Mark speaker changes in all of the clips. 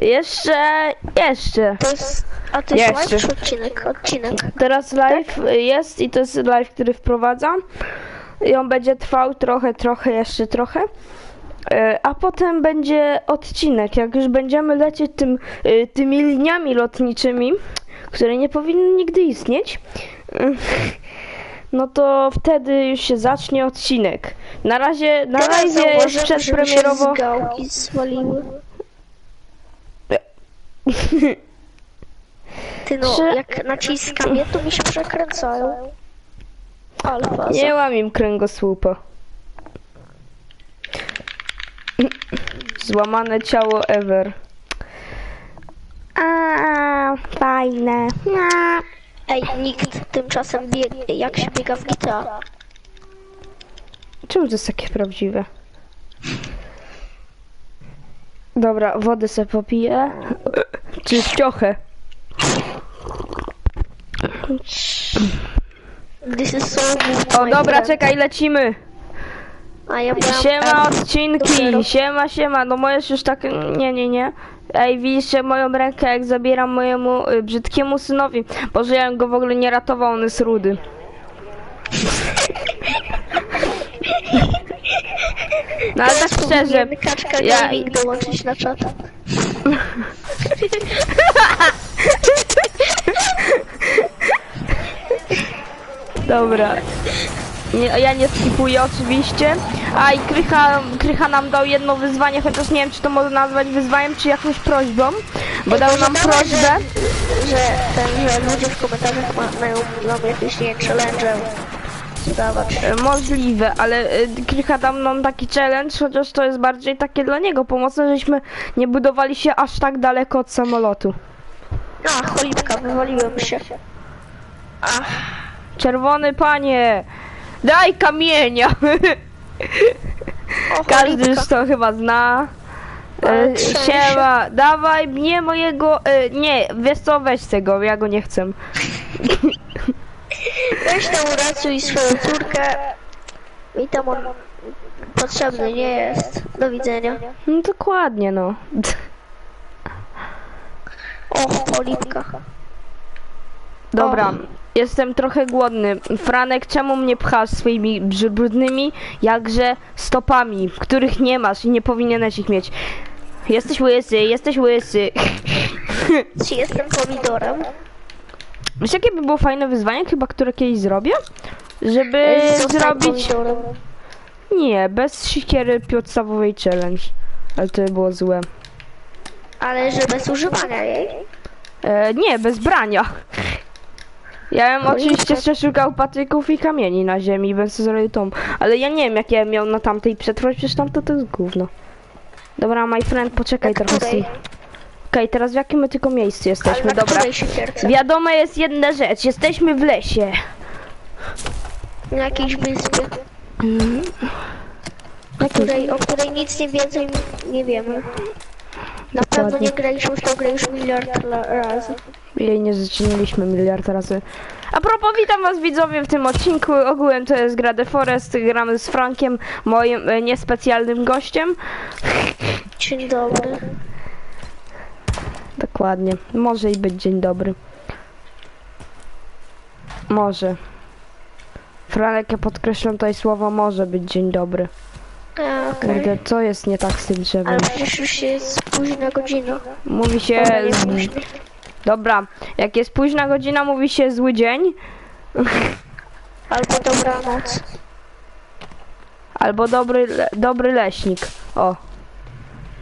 Speaker 1: Jeszcze, jeszcze.
Speaker 2: To jest... A to jest
Speaker 1: Jeszcze.
Speaker 2: live czy odcinek? Odcinek.
Speaker 1: Teraz live jest i to jest live, który wprowadzam. I on będzie trwał trochę, trochę, jeszcze trochę. E, A potem będzie odcinek, jak już będziemy lecieć tym, e, tymi liniami lotniczymi, które nie powinny nigdy istnieć, no to wtedy już się zacznie odcinek. Na razie, na razie jest
Speaker 2: zauważyłem,
Speaker 1: przedpremierowo.
Speaker 2: się z gałki zwaliły. Ty no, jak naciskam je, to mi się przekręcają. Alfa.
Speaker 1: Nie mam im kręgosłupa. Złamane ciało ever. A, fajne. A.
Speaker 2: Ej, nikt tymczasem biegnie, jak się biega w GTA.
Speaker 1: Czemu to jest takie prawdziwe? Dobra, wodę sobie popiję. Czy ściochę?
Speaker 2: This is so
Speaker 1: O, dobra, czekaj, lecimy.
Speaker 2: A ja byłam...
Speaker 1: Siema
Speaker 2: em,
Speaker 1: odcinki, siema, siema, no możesz już tak, nie, nie, nie. Ej, widzicie moją rękę, jak zabieram mojemu y, brzydkiemu synowi. Boże, ja bym go w ogóle nie ratował, on jest rudy. No ale tak szczerze,
Speaker 2: kaczka
Speaker 1: ja-
Speaker 2: gaming dołączyć na czat.
Speaker 1: dobra. Nie, ja nie skipuję oczywiście. A i Krycha, Krycha nam dał jedno wyzwanie, chociaż nie wiem, czy to można nazwać wyzwaniem, czy jakąś prośbą. Bo dał nam prośbę.
Speaker 2: Że, że, ten, że ludzie w komentarzach ma, mają nam jakieś, nie challenge zdawać.
Speaker 1: E, Możliwe, ale e, Krycha dał nam taki challenge, chociaż to jest bardziej takie dla niego pomocne, żeśmy nie budowali się aż tak daleko od samolotu.
Speaker 2: A, cholipka, wywaliłem się.
Speaker 1: Czerwony panie, daj kamienia!
Speaker 2: O,
Speaker 1: Każdy już to chyba zna. E. Siema, dawaj mnie mojego, e, nie, wiesz co, weź tego, ja go nie chcę.
Speaker 2: Weź tam uratuj swoją córkę. I tam on potrzebny nie jest. Do widzenia.
Speaker 1: No dokładnie, no.
Speaker 2: O, cholipka.
Speaker 1: Dobra,
Speaker 2: O.
Speaker 1: jestem trochę głodny. Franek, czemu mnie pchasz swoimi brudnymi, jakże stopami, których nie masz i nie powinieneś ich mieć? Jesteś łysy, jesteś łysy.
Speaker 2: Czy jestem pomidorem?
Speaker 1: Wiesz, jakie by było fajne wyzwanie, chyba które kiedyś zrobię? Żeby
Speaker 2: Zostań
Speaker 1: zrobić...
Speaker 2: pomidorem.
Speaker 1: Nie, bez sikiery podstawowej challenge. Ale to by było złe.
Speaker 2: Ale że bez używania jej.
Speaker 1: E, nie, bez brania. Ja bym
Speaker 2: No
Speaker 1: oczywiście
Speaker 2: tak.
Speaker 1: przeszukał patyków i kamieni na ziemi, bym sobie zrobił tą. Ale ja nie wiem, jak ja miał na tamtej przetrwać, przecież tamto to jest gówno. Dobra, my friend, poczekaj
Speaker 2: Na
Speaker 1: trochę.
Speaker 2: której?
Speaker 1: Okej, teraz w jakim my tylko miejscu
Speaker 2: Ale
Speaker 1: jesteśmy?
Speaker 2: na
Speaker 1: Dobra.
Speaker 2: której siekierce?
Speaker 1: Wiadoma jest jedna rzecz, jesteśmy w lesie.
Speaker 2: Na jakiejś wyspie.
Speaker 1: Na
Speaker 2: Której, o której nic nie nie wiemy. Na pewno nie graliśmy w tą grę już miliard la- razy.
Speaker 1: Jej nie zaczynaliśmy miliard razy. A propos, witam was widzowie w tym odcinku. Ogółem to jest gra The Forest. Gramy z Frankiem, moim e, niespecjalnym gościem.
Speaker 2: Dzień dobry.
Speaker 1: Dokładnie. Może i być dzień dobry. Może. Franek, ja podkreślam tutaj słowo może być dzień dobry.
Speaker 2: A, okej.
Speaker 1: Kurde, co jest nie tak z tym drzewem?
Speaker 2: Ale przecież już jest późna godzina.
Speaker 1: Mówi się...
Speaker 2: Dobra, nie
Speaker 1: z-
Speaker 2: późno.
Speaker 1: Dobra, jak jest późna godzina, mówi się zły dzień.
Speaker 2: Albo dobranoc.
Speaker 1: Albo dobry, le, dobry leśnik. O.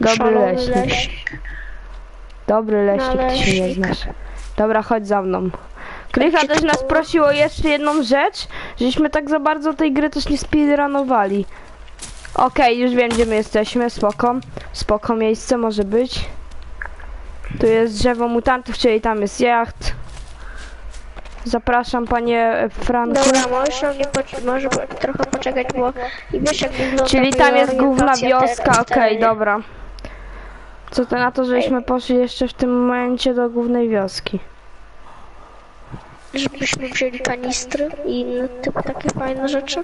Speaker 1: Dobry
Speaker 2: Szalony
Speaker 1: leśnik.
Speaker 2: leśnik.
Speaker 1: Dobry leśnik, ty się nie
Speaker 2: Naleśnik.
Speaker 1: znasz. Dobra, chodź za mną. Krycha też nas prosił o jeszcze jedną rzecz, żeśmy tak za bardzo tej gry też nie speedrunowali. Okej, już wiem gdzie my jesteśmy, spoko. Spoko miejsce może być. Tu jest drzewo mutantów, czyli tam jest jacht. Zapraszam panie Franku.
Speaker 2: Dobra, możesz poc- może po- trochę poczekać, bo i wiesz jak wygląda
Speaker 1: Czyli
Speaker 2: moja
Speaker 1: tam jest główna
Speaker 2: orientacja
Speaker 1: wioska,
Speaker 2: teraz
Speaker 1: okej, dobra. Co to na to, żeśmy poszli jeszcze w tym momencie do głównej wioski?
Speaker 2: Żebyśmy wzięli kanistry i inne typu takie fajne rzeczy.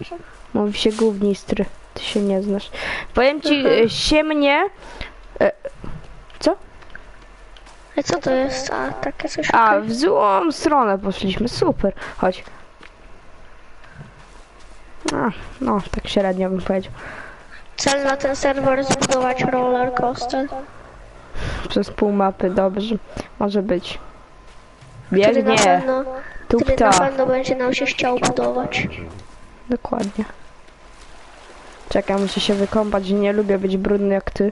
Speaker 1: Mówi się gównistry, ty się nie znasz. Powiem ci,
Speaker 2: Mhm.
Speaker 1: y, się mnie... y, Co?
Speaker 2: A co to jest? A, takie coś.
Speaker 1: A, w złą stronę poszliśmy, super. Chodź. A, no, tak średnio bym powiedział.
Speaker 2: Cel na ten serwer zbudować roller coaster.
Speaker 1: Przez pół mapy, dobrze. Może być.
Speaker 2: Który na pewno, który na pewno będzie nam się chciał budować.
Speaker 1: Dokładnie. Czekaj, muszę się wykąpać, nie lubię być brudny jak ty.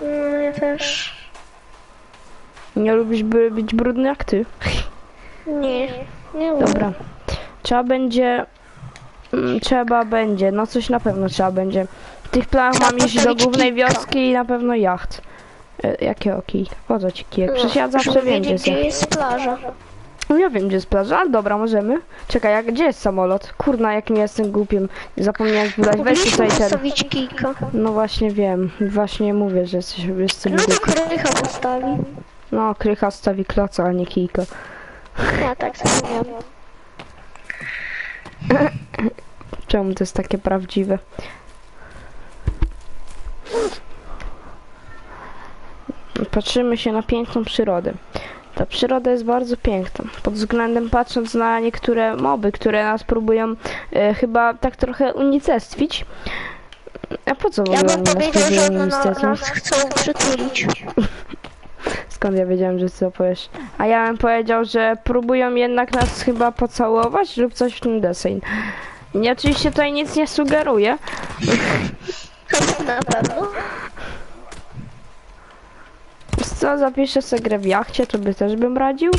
Speaker 2: No, ja też.
Speaker 1: Nie lubisz by być brudny jak ty.
Speaker 2: Nie, nie lubię.
Speaker 1: Dobra. Trzeba będzie... mm, Trzeba będzie, no coś na pewno trzeba będzie. W tych planach mam iść do głównej wioski i na pewno jacht. E, jakiego kijka? Po co ci kijek? Przecież ja
Speaker 2: No,
Speaker 1: zawsze wiem, gdzie
Speaker 2: wiedzieć,
Speaker 1: jest.
Speaker 2: gdzie jest plaża.
Speaker 1: No ja wiem, gdzie jest plaża, ale dobra, możemy. Czekaj, jak, gdzie jest samolot? Kurna, jak nie jestem głupiem. Zapomniałem zbudować. Weź
Speaker 2: Mogliśmy
Speaker 1: tutaj ten.
Speaker 2: postawić kilka.
Speaker 1: No właśnie wiem. Właśnie mówię, że jesteś, jestem
Speaker 2: No to
Speaker 1: głupi.
Speaker 2: krycha postawi.
Speaker 1: No, krycha stawi kloca, a nie kijka.
Speaker 2: Ja tak zrobiłem.
Speaker 1: Czemu to jest takie prawdziwe? Patrzymy się na piękną przyrodę. Ta przyroda jest bardzo piękna. Pod względem patrząc na niektóre moby, które nas próbują e, chyba tak trochę unicestwić. A po co w
Speaker 2: Ja
Speaker 1: ogóle
Speaker 2: bym
Speaker 1: oni nas
Speaker 2: powiedział, że one na,
Speaker 1: unicestwić?
Speaker 2: nas chcą przytulić.
Speaker 1: Skąd ja wiedziałem, że co powiesz? A ja bym powiedział, że próbują jednak nas chyba pocałować lub coś w tym deseń. Ja oczywiście tutaj nic nie sugeruję.
Speaker 2: Na pewno.
Speaker 1: Co, zapiszę sobie grę w jachcie, to by też bym radził.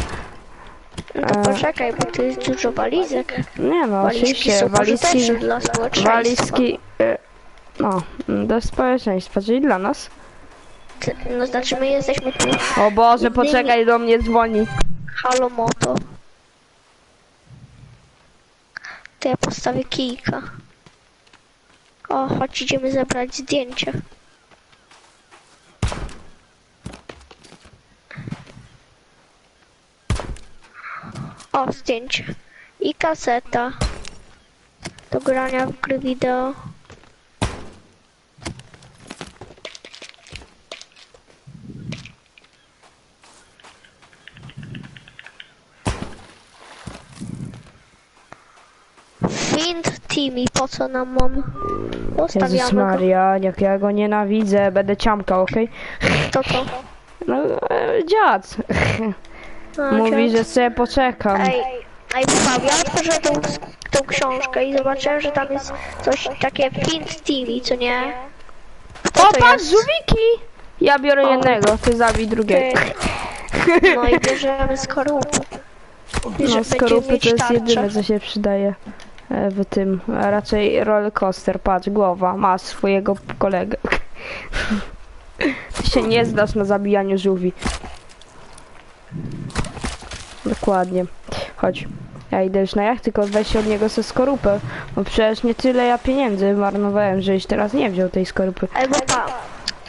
Speaker 2: No to
Speaker 1: E.
Speaker 2: poczekaj, bo tu jest dużo walizek.
Speaker 1: Nie no,
Speaker 2: Walizki
Speaker 1: oczywiście, walizki,
Speaker 2: dla
Speaker 1: walizki, e, no, dla społeczeństwa, czyli dla nas.
Speaker 2: Ty- No znaczy my jesteśmy tu.
Speaker 1: O Boże, poczekaj, do mnie dzwoni.
Speaker 2: Halo moto. To ja postawię kijka. O, chodź idziemy zebrać zdjęcie. O, zdjęcie. I kaseta. Do grania w gry wideo. Find Timmy, po co nam on?
Speaker 1: Jezus
Speaker 2: Zostawiamy go.
Speaker 1: Maria, jak ja go nienawidzę, będę ciamkał, okej?
Speaker 2: To to.
Speaker 1: No, e, dziad.
Speaker 2: A,
Speaker 1: Mówi, że sobie poczekam.
Speaker 2: Ej, ej, Paweł, ja otworzę tą, tą książkę i zobaczyłem, że tam jest coś takie Find TV, co nie? Kto
Speaker 1: O, patrz, żółwiki! Ja biorę
Speaker 2: O.
Speaker 1: jednego, ty zabij drugiego.
Speaker 2: Ty. No i bierzemy że
Speaker 1: No, skorupy to jest jedyne, co się przydaje e, w tym. A raczej roller coaster, patrz, głowa, ma swojego kolegę. Ty się nie znasz na zabijaniu żółwi. Dokładnie. Chodź. Ja idę już na jacht, tylko weź od niego ze skorupę. Bo przecież nie tyle ja pieniędzy marnowałem, żeś teraz nie wziął tej skorupy.
Speaker 2: Ej, bo pa,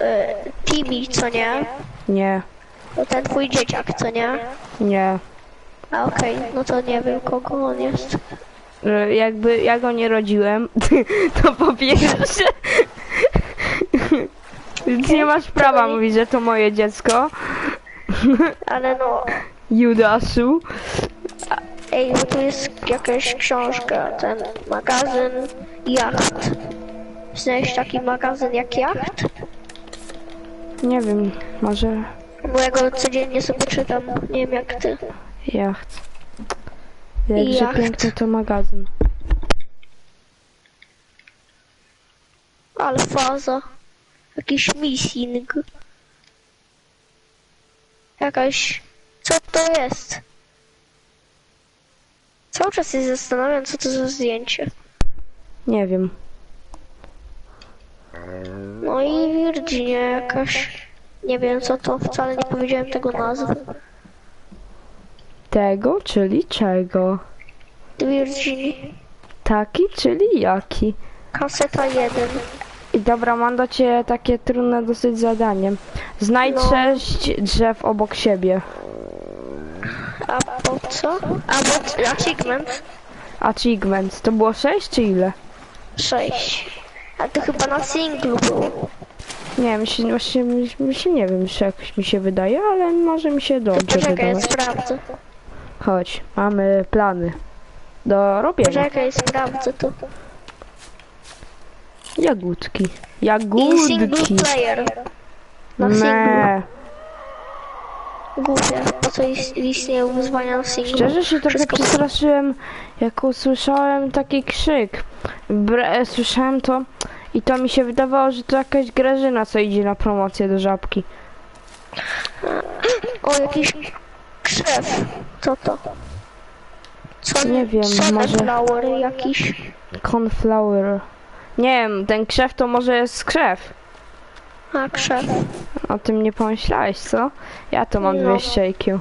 Speaker 2: y, Timmy, co nie?
Speaker 1: Nie,
Speaker 2: To ten twój dzieciak, co nie?
Speaker 1: nie.
Speaker 2: A okej, no to nie wiem kogo on jest.
Speaker 1: że jakby ja go nie rodziłem, to po pierwsze więc nie masz prawa mówić, że to moje dziecko,
Speaker 2: Ale no,
Speaker 1: Judaszu.
Speaker 2: ej, bo tu jest jakaś książka, ten magazyn Jacht. Znaleźć taki magazyn jak Jacht?
Speaker 1: Nie wiem, może
Speaker 2: Bo ja go codziennie sobie czytam, nie wiem jak ty.
Speaker 1: jacht. Jakże
Speaker 2: Jacht.
Speaker 1: piękny to magazyn.
Speaker 2: Ale faza. Jakiś missing. Jakaś... Co to jest? Cały czas się zastanawiam, co to za zdjęcie.
Speaker 1: Nie wiem.
Speaker 2: No i Virginia jakaś. Nie wiem co to, wcale nie powiedziałem tego nazwy.
Speaker 1: Tego, czyli czego?
Speaker 2: Virginia.
Speaker 1: Taki, czyli jaki?
Speaker 2: Kaseta 1.
Speaker 1: I dobra, mam do ciebie takie trudne dosyć zadanie. Znajdź
Speaker 2: No.
Speaker 1: sześć drzew obok siebie.
Speaker 2: A po co? A bo achievement
Speaker 1: Achievement. To było sześć czy ile?
Speaker 2: 6. A to chyba na singlu było.
Speaker 1: Nie, mi się, właśnie, mi, mi się nie wiem, czy jakoś mi się wydaje, ale może mi się dobrze
Speaker 2: Poczekaj,
Speaker 1: wydawać.
Speaker 2: sprawdzę.
Speaker 1: Chodź, mamy plany do robienia.
Speaker 2: Poczekaj, sprawdzę to.
Speaker 1: Jagódki.
Speaker 2: In single
Speaker 1: Jagódki.
Speaker 2: player. Na.
Speaker 1: Me.
Speaker 2: Głupie. Po co is- istnieją wyzwania na singlu?
Speaker 1: Szczerze się trochę
Speaker 2: Wszystko-
Speaker 1: przestraszyłem, jak usłyszałem taki krzyk. Bre, e, słyszałem to i to mi się wydawało, że to jakaś Grażyna, co idzie na promocję do Żabki.
Speaker 2: O, jakiś krzew. Co to? Co,
Speaker 1: Nie wiem, może-
Speaker 2: Flower jakiś.
Speaker 1: Cornflower. Nie wiem, ten krzew to może jest krzew.
Speaker 2: A, krzew.
Speaker 1: O tym nie pomyślałeś, co? Ja to mam
Speaker 2: No.
Speaker 1: 200 IQ.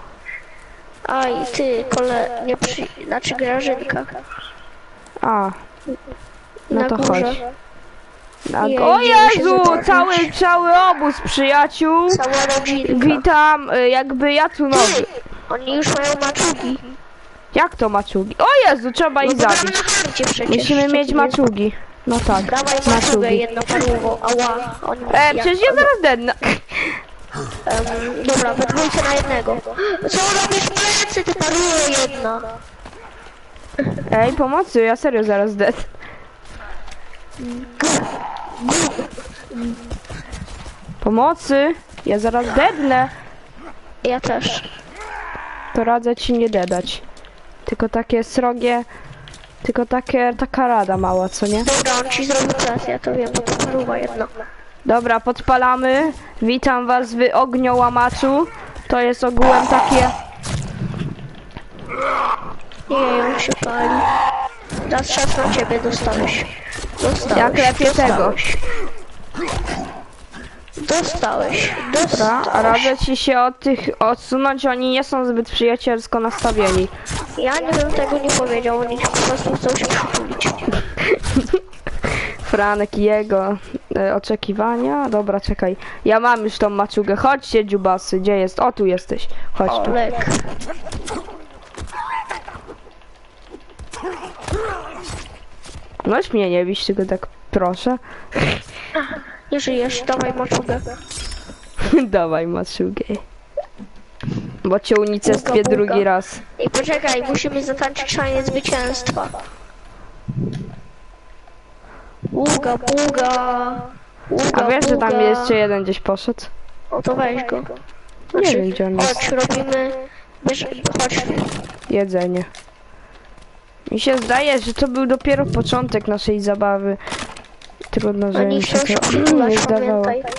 Speaker 2: Aj, ty, kole... Nie przy... Znaczy Grażynka.
Speaker 1: A, no
Speaker 2: na
Speaker 1: to
Speaker 2: górze.
Speaker 1: chodź. Tak.
Speaker 2: Jej,
Speaker 1: O Jezu,
Speaker 2: zobaczyć.
Speaker 1: cały, cały obóz przyjaciół.
Speaker 2: Cała rodzinka.
Speaker 1: Witam, y, jakby ja tu nowy.
Speaker 2: Oni już mają maczugi.
Speaker 1: Jak to maczugi? O Jezu, trzeba ich
Speaker 2: No bo
Speaker 1: zabić.
Speaker 2: na hardzie przecież.
Speaker 1: Musimy mieć maczugi. No tak,
Speaker 2: Dawaj
Speaker 1: maczugi.
Speaker 2: jedno parłowo. Ała.
Speaker 1: E,
Speaker 2: jak-
Speaker 1: przecież ja zaraz dednę.
Speaker 2: Em, dobra, we dwójce na jednego. Co robisz plecy, ty parło jedna?
Speaker 1: Ej, pomocy, ja serio zaraz dead. Pomocy, ja zaraz dednę.
Speaker 2: Ja też.
Speaker 1: To radzę ci nie dedać. Tylko takie srogie, tylko takie, taka rada mała, co nie?
Speaker 2: Dobra, on ci zrobił plecy, ja to wiem, bo to parłowa jedna.
Speaker 1: Dobra, podpalamy. Witam was w ogniołamaczu. To jest ogółem takie...
Speaker 2: Nie, on się pali. Raz szaf na ciebie dostałeś. Dostałeś.
Speaker 1: Jak lepiej
Speaker 2: dostałeś. Dostałeś.
Speaker 1: Dobra,
Speaker 2: Dostałeś.
Speaker 1: a radzę ci się od tych odsunąć, oni nie są zbyt przyjacielsko nastawieni.
Speaker 2: Ja nie bym tego nie powiedział, oni po prostu chcą się przytulić.
Speaker 1: Franek i jego e, oczekiwania. Dobra, czekaj. Ja mam już tą maczugę. Chodźcie, dziubasy. Gdzie jest? O, tu jesteś. Chodź tu.
Speaker 2: Olek.
Speaker 1: Możesz mnie nie bić, tylko tak proszę.
Speaker 2: Nie żyjesz, dawaj maczugę.
Speaker 1: Dawaj maczugę. Bo cię unicestwię drugi raz.
Speaker 2: I poczekaj, musimy zatańczyć taniec zwycięstwa. Buga. Buga,
Speaker 1: A wiesz, że tam jeszcze jeden gdzieś poszedł?
Speaker 2: O to weź go.
Speaker 1: Nie wiem, gdzie on jest.
Speaker 2: chodź, robimy... Wiesz, chodź.
Speaker 1: Jedzenie. Mi się zdaje, że to był dopiero początek naszej zabawy. Trudno, że mi się
Speaker 2: się
Speaker 1: to nie zdawało.
Speaker 2: pamiętaj.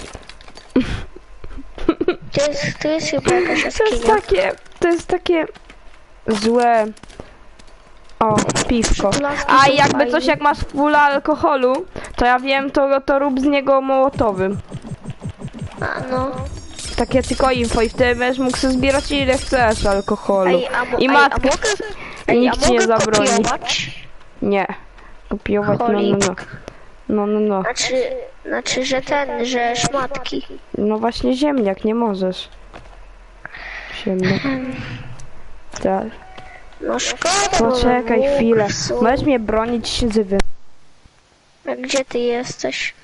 Speaker 2: To jest, to jest chyba jakaś
Speaker 1: To jest
Speaker 2: jaskinia.
Speaker 1: takie, to jest takie złe. O, piwko. A
Speaker 2: są
Speaker 1: jakby
Speaker 2: fajne.
Speaker 1: coś jak masz pula alkoholu, to ja wiem, to, to rób z niego mołotowym.
Speaker 2: A, no.
Speaker 1: Takie tylko info i wtedy będziesz mógł sobie zbierać ile chcesz alkoholu.
Speaker 2: Ej, a, mo-
Speaker 1: I
Speaker 2: ej, a
Speaker 1: matka.
Speaker 2: mogę... Ej,
Speaker 1: Nikt ci nie
Speaker 2: mogę
Speaker 1: zabroni.
Speaker 2: kopiować?
Speaker 1: Nie. Kopiować, no, no, no. No, no, no.
Speaker 2: Znaczy, znaczy, że ten, że szmatki.
Speaker 1: No właśnie ziemniak, nie możesz. Ziemniak. Tak.
Speaker 2: No szkoda,
Speaker 1: Poczekaj
Speaker 2: łuk
Speaker 1: chwilę. Możesz mnie bronić się zywy.
Speaker 2: A Gdzie ty jesteś?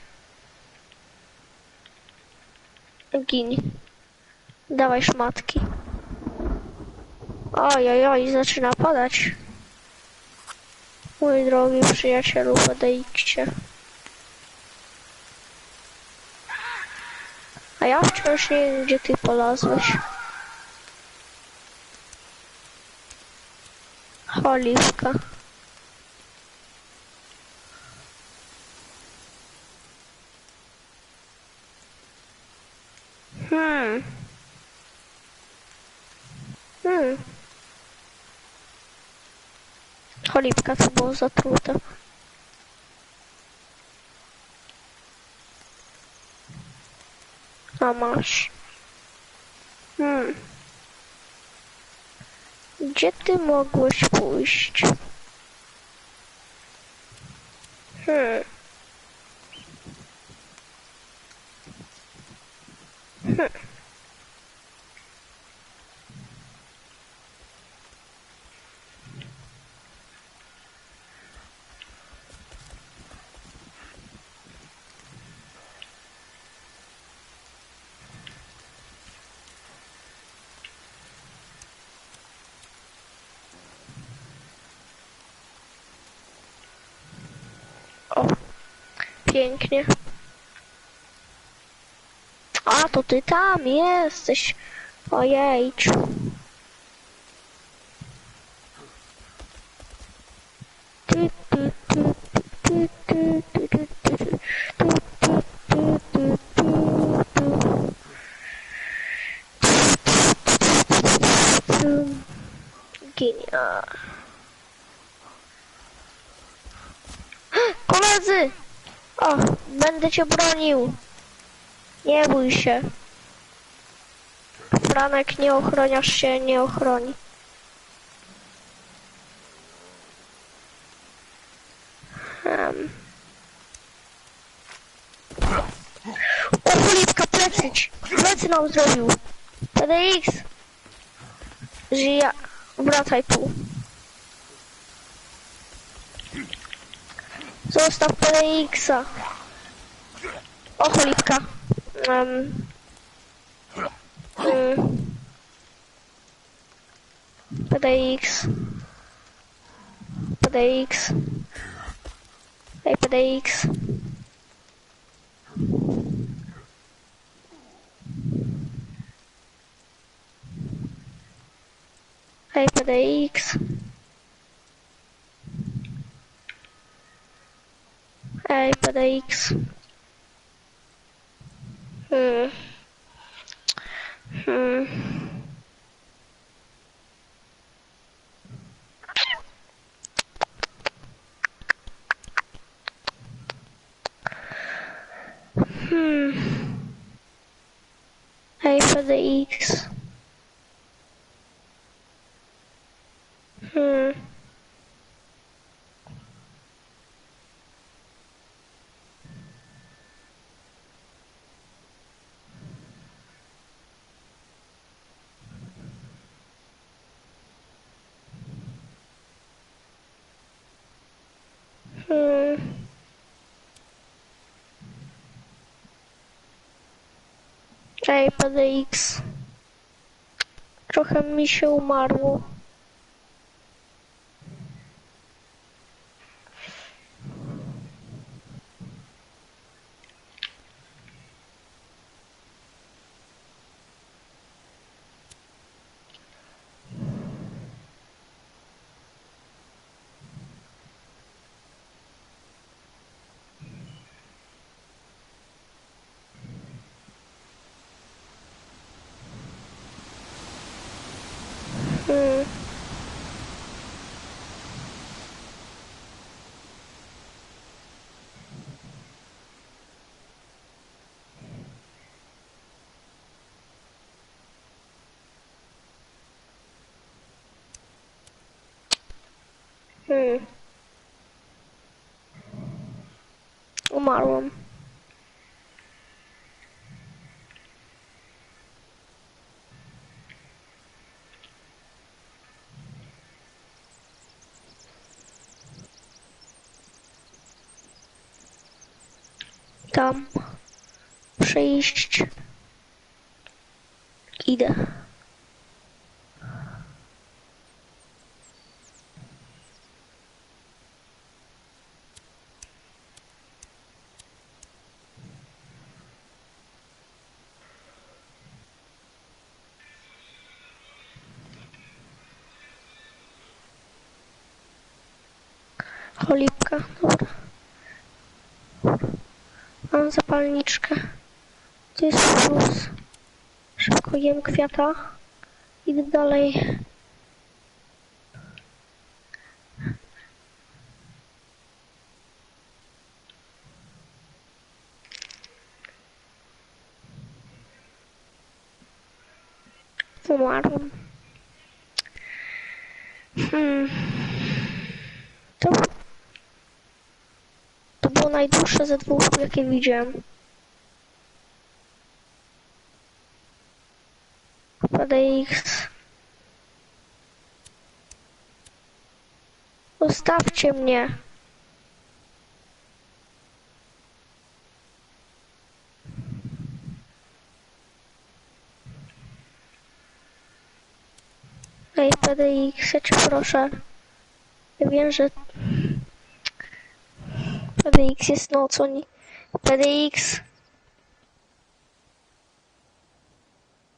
Speaker 2: Gin. Dawaj szmatki. Oj, oj, oj, zaczyna padać. Mój drogi przyjacielu, podejdźcie. A ja wciąż nie wiem, gdzie ty polazłeś. Oliwka. Hmm. Hmm. Cholipka to było zatrute. Masz. Hmm. Gdzie ty mogłeś pójść? Hmm. Pięknie. A, to ty tam jesteś. Ojejciu. Będę cię bronił. Nie bój się. Franek, nie ochroniasz się, nie ochroni. Um. O, cholipka, plecy, plecy nam zrobił. TDX. Żyja, wracaj tu. Zostaw PDX-a. O, cholipka. Um. Mm. PDX. PDX. Hej, PDX. Hej, PDX. Hej, PDX. Hmm. Hmm. Hmm. Hey for the eggs. Cześć, PDX. Trochę mi się umarło. 嗯。嗯。我骂了。Tam. Przejść. Idę. Cholipka, dobra. Zapalniczkę. To jest plus. Szybko jem kwiata. Idę dalej. Umarłam. Hmm. To, to najdłuższe ze dwóch, jakie widziałem. PDX. Zostawcie mnie. Ej, PDX, ja cię proszę. Ja wiem, że PDX jest nocą. PDX.